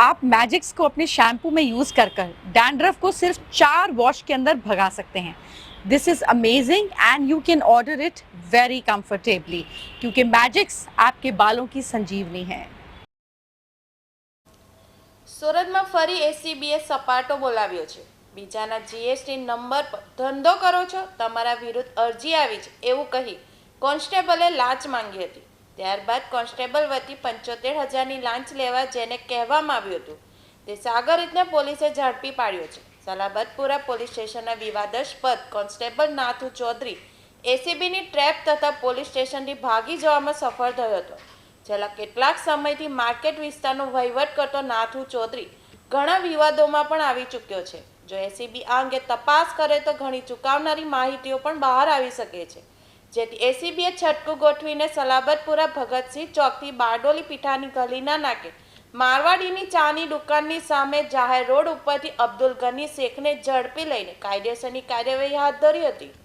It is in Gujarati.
आप मैजिक्स को अपने शैम्पू में यूज़ कर कर डैंड्रफ को सिर्फ चार वॉश के अंदर भगा सकते हैं this is amazing and you can order it very comfortably क्योंकि मैजिक्स आपके बालों की संजीवनी है સુરતમાં ફરી એસીબીએ સપાટો બોલાવ્યો છે બીજાના જીએસટી નંબર પર ધંધો કરો છો તમારા વિરુદ્ધ અરજી આવી છે એવું કહી કોન્સ્ટેબલે લાંચ માંગી હતી ત્યારબાદ કોન્સ્ટેબલ વતી પંચોતેર હજારની લાંચ લેવા જેને કહેવામાં આવ્યું હતું, તે સાગરિતને પોલીસે ઝડપી પાડ્યો છે. સલાબતપુરા પોલીસ સ્ટેશનના વિવાદાસ્પદ કોન્સ્ટેબલ નાથુ ચૌધરી એસીબીની ટ્રેપ તથા પોલીસ સ્ટેશનથી ભાગી જવામાં સફળ થયો હતો. છેલ્લા કેટલાક સમયથી માર્કેટ વિસ્તારનો વહીવટ કરતો નાથુ ચૌધરી ઘણા વિવાદોમાં પણ આવી ચૂક્યો છે. જો એસીબી આ અંગે તપાસ કરે તો ઘણી ચુકાવનારી માહિતીઓ પણ બહાર આવી શકે છે. જેથી એસીબીએ છટકું ગોઠવીને સલાબતપુરા ભગતસિંહ ચોકથી બારડોલી પીઠાની ગલીના નાકે મારવાડીની ચાની દુકાનની સામે જાહેર રોડ ઉપરથી અબ્દુલ ગની શેખને ઝડપી લઈને કાયદેસરની કાર્યવાહી હાથ ધરી હતી.